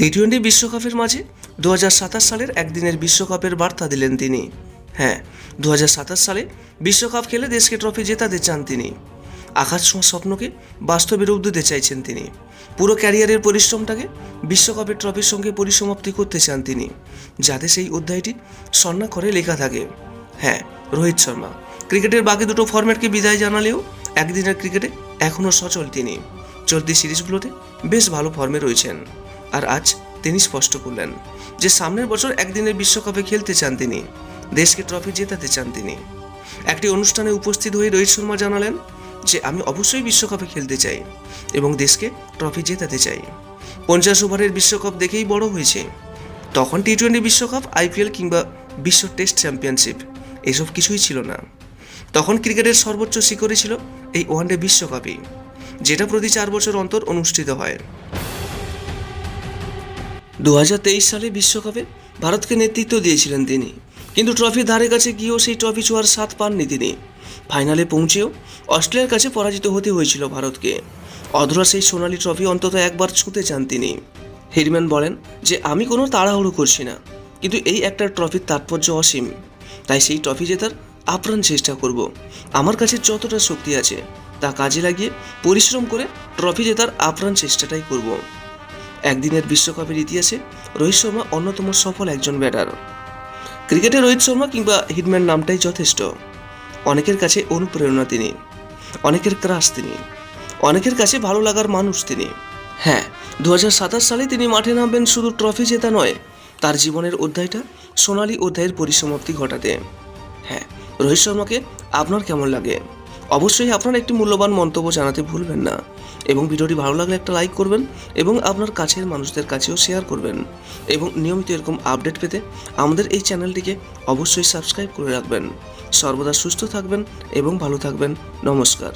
T twenty বিশ্বকাপের মাঝে দু হাজার সাতাশ সালের একদিনের বিশ্বকাপের বার্তা দিলেন তিনি। হ্যাঁ দু হাজার সাতাশ সালে বিশ্বকাপ খেলে দেশকে ট্রফি জেতাতে চান তিনি। আকাশ ছোঁয়া স্বপ্নকে বাস্তবে রূপ দিতে চাইছেন তিনি। পুরো ক্যারিয়ারের পরিশ্রমটাকে বিশ্বকাপের ট্রফির সঙ্গে পরিসমাপ্তি করতে চান তিনি, যাতে সেই অধ্যায়টি স্বর্ণাক্ষরে লেখা থাকে। হ্যাঁ রোহিত শর্মা, ক্রিকেটের বাকি দুটো ফরম্যাটকে বিদায় জানালেও একদিনের ক্রিকেটে এখনও সচল তিনি। চলতি সিরিজগুলোতে বেশ ভালো ফর্মে রয়েছেন। আর আজ তিনি স্পষ্ট করলেন যে সামনের বছর একদিনের বিশ্বকাপে খেলতে চান তিনি, দেশকে ট্রফি জেতাতে চান তিনি। একটি অনুষ্ঠানে উপস্থিত হয়ে রোহিত শর্মা জানালেন যে, আমি অবশ্যই বিশ্বকাপে খেলতে চাই এবং দেশকে ট্রফি জেতাতে চাই। পঞ্চাশ ওভারের বিশ্বকাপ দেখেই বড় হয়েছে। তখন টি টোয়েন্টি বিশ্বকাপ আইপিএল কিংবা বিশ্ব টেস্ট চ্যাম্পিয়নশিপ, এসব কিছুই ছিল না। তখন ক্রিকেটের সর্বোচ্চ শিখরে ছিল এই ওয়ানডে বিশ্বকাপই, যেটা প্রতি চার বছর অন্তর অনুষ্ঠিত হয়। দু হাজার তেইশ সালে বিশ্বকাপে ভারতকে নেতৃত্ব দিয়েছিলেন তিনি। কিন্তু ট্রফির ধারে কাছে গিয়েও সেই ট্রফি ছোঁয়ার স্বাদ পাননি তিনি। ফাইনালে পৌঁছেও অস্ট্রেলিয়ার কাছে পরাজিত হতে হয়েছিল ভারতকে। অধরা সেই সোনালি ট্রফি অন্তত একবার ছুঁতে চান তিনি। হিরম্যান বলেন যে, আমি কোনো তাড়াহুড়ো করছি না, কিন্তু এই একটা ট্রফির তাৎপর্য অসীম। তাই সেই ট্রফি জেতার আপ্রাণ চেষ্টা করব। আমার কাছে যতটা শক্তি আছে, তা কাজে লাগিয়ে পরিশ্রম করে ট্রফি জেতার আপ্রাণ চেষ্টাটাই করব। একদিনের বিশ্বকাপের ইতিহাসে রোহিত শর্মা অন্যতম সফল একজন ব্যাটার। ক্রিকেটে রোহিত শর্মা কিংবা হিটম্যান নামটাই যথেষ্ট। অনেকের কাছে অনুপ্রেরণা তিনি, অনেকের ক্রাশ তিনি, অনেকের কাছে ভালো লাগার মানুষ তিনি। হ্যাঁ দু হাজার সাতাশ সালে তিনি মাঠে নামবেন শুধু ট্রফি জেতা নয়, তার জীবনের অধ্যায়টা সোনালী অধ্যায়ের পরিসমাপ্তি ঘটাতে। হ্যাঁ রোহিত শর্মাকে আপনার কেমন লাগে? অবশ্যই আপনার একটি মূল্যবান মন্তব্য জানাতে ভুলবেন না। এবং ভিডিওটি ভালো লাগলে একটা লাইক করবেন এবং আপনার কাছের মানুষদের কাছেও শেয়ার করবেন। এবং নিয়মিত এরকম আপডেট পেতে আমাদের এই চ্যানেলটিকে অবশ্যই সাবস্ক্রাইব করে রাখবেন। সর্বদা সুস্থ থাকবেন এবং ভালো থাকবেন। নমস্কার।